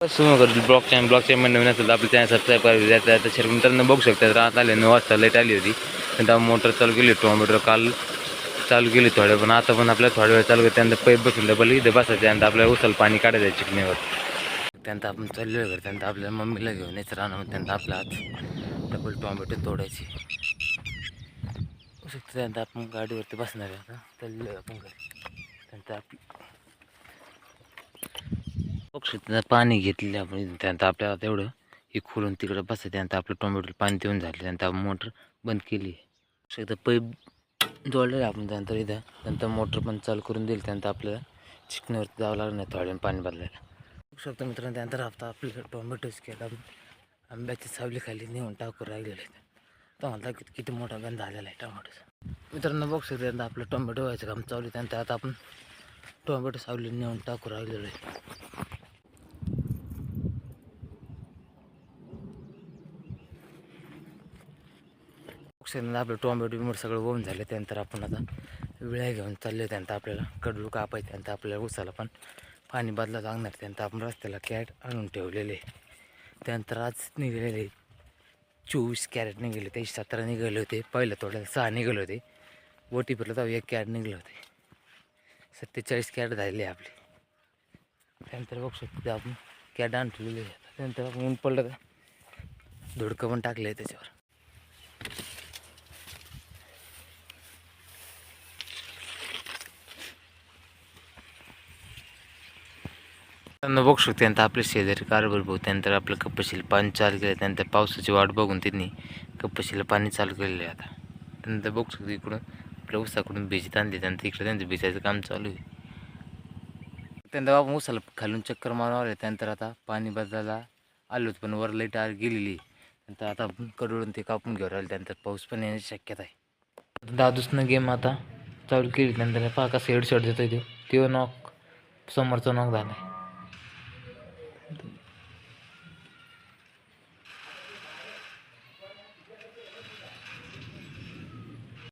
सुरू ब्लॉक चॅन ब्लॉक चॅन नवीन असेल तर आपल्या चॅनल सबस्क्राईब करायचं त्यात आता शेअर मित्रांनो बघू शकतात रात आले नऊ वाजता लाइट आली होती. त्यानंतर मोटर चालू केली टोमॅटो काल चालू केली थोड्या पण आता पण आपल्याला थोड्या वेळ चालू त्यानंतर पैप बसून डबल इथे बसायचं त्यानंतर आपल्याला उचल पाणी काढायचं चिकणीवर. त्यानंतर आपण चाललो आहे त्यानंतर आपल्या मम्मीला घेऊन यायचं राहणार त्यानंतर आपल्या आज डबल टोमॅटो तोडायची. शकतो त्यानंतर आपण गाडीवरती बसणार आहे आता चाललो आहे आपण घरी. त्यानंतर आपली पक्षात पाणी घेतलेलं आपण त्यानंतर आपल्याला तेवढं हे खोलून तिकडं बसायचं. त्यानंतर आपलं टोमॅटो पाणी देऊन झालं. त्यानंतर आपण मोटर बंद केली. शकतं पैप जोडलेलं आपण. त्यानंतर इथं नंतर मोटर पण चालू करून दिली. त्यानंतर आपल्याला चिकण्यावरती जावं लागलं नाही थोड्या पाणी बदलायला. बघू शकतो मित्रांनो त्यानंतर आता आपल्याला टोमॅटोच केला. आंब्याच्या सावली खाली नेऊन टाकून राहिलेले आहेत तर मला किती किती मोठा गंध आलेला आहे टोमॅटोचा. मित्रांनो बघू शकतो त्यानंतर आपलं टोमॅटो व्हायचं काम चालू आहे. त्यानंतर आता आपण टोमॅटो सावली नेऊन टाकून राहिलेलो आहे. ऑक्सिजन आपलं टोमॅटो बिमट सगळं होऊन झालं त्यानंतर आपण आता विळ्या घेऊन चालले त्यानंतर आपल्याला कडू कापायचं त्यानंतर आपल्याला उसाला पण पाणी बदला लागणार त्यानंतर आपण रस्त्याला कॅट आणून ठेवलेले त्यानंतर आज निघालेले चोवीस कॅरेट निघाले ते सतरा निघाले होते पहिलं थोडं सहा निघाले होते. ओटी फिरलं तर एक कॅरेट निघले होते. सत्तेचाळीस कॅरेट झालेले आपले. त्यानंतर बघू शकतो ते आपण कॅट आणून ठेवलेले त्यानंतर आपण ऊन पडलं तर धुडकं पण टाकलं आहे त्याच्यावर. त्यांना बघू शकतो त्यांना आपले शेजारी कारभार भाऊ त्यानंतर आपलं कपशीला पाणी चालू केलं त्यानंतर पावसाची वाट बघून त्यांनी कपशीला पाणी चालू केलेलं आहे आता. त्यानंतर बघू शकतो इकडून आपल्या उसाकडून भिजत आणली त्यानंतर इकडे त्यांचं भिजायचं काम चालू आहे. त्यानंतर बाबा उसाला खालून चक्कर मारावं आहे त्यानंतर आता पाणी बदलायला आलो होतं पण वर लाइट आर गेलेली नंतर आता कडवडून ते कापून घेऊन राहिले त्यानंतर पाऊस पण येण्याची शक्यता आहे. दादूसनं गेम आता चालू केली त्यानंतर पहा कसं हेडशॉट देतो ते. तो नॉक समोरचा नॉक झाला